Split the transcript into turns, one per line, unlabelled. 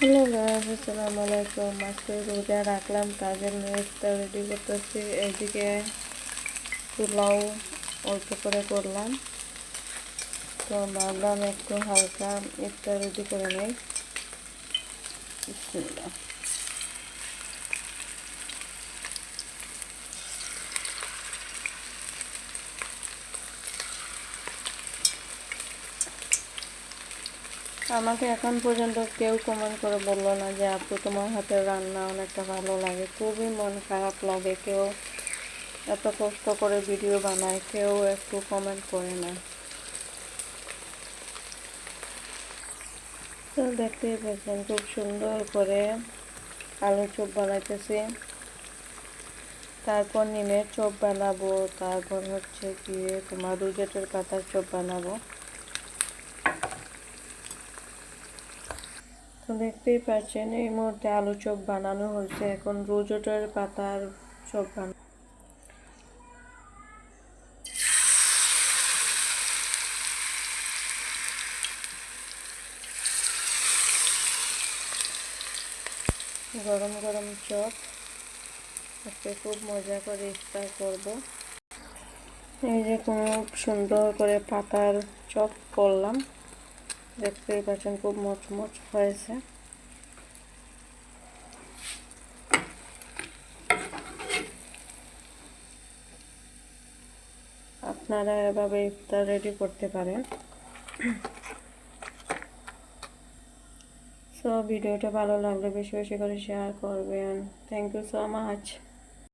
Hello guys, আসসালামু আলাইকুম। আজকে রোজা রাখলাম, কাজের ইফতার রেডি করতেছি। এদিকে পোলাও অল্প করে করলাম। তো ভাবলাম একটু হালকা ইফতার রেডি করে নেই। আমাকে এখন পর্যন্ত কেউ কমেন্ট করে বলল না যে, আপু, তোমার হাতের রান্না অনেকটা ভালো লাগে। খুবই মন খারাপ লাগে। কেউ এত কষ্ট করে ভিডিও বানায়, কেউ একটু কমেন্ট করে না। তো দেখতেই পাচ্ছেন, খুব সুন্দর করে আলু চপ বানাইতেছি। তারপর নিমের চপ বানাবো। তারপর হচ্ছে গিয়ে তোমার রুজেটের পাতার চপ বানাবো। তো দেখতেই পাচ্ছেন, এই মুহূর্তে আলু চপ বানানো হয়েছে। এখন রোজটার পাতার চপ বানানো। গরম গরম চপ। আজকে খুব মজা করে ইফতার করব। এই যে খুব সুন্দর করে পাতার চপ করলাম। দেখতেই পাচ্ছেন খুব মচমচ হয়েছে। আপনারা এভাবে ইফতার রেডি করতে পারেন। সো ভিডিওটা ভালো লাগলে বেশি বেশি করে শেয়ার করবেন। Thank you so much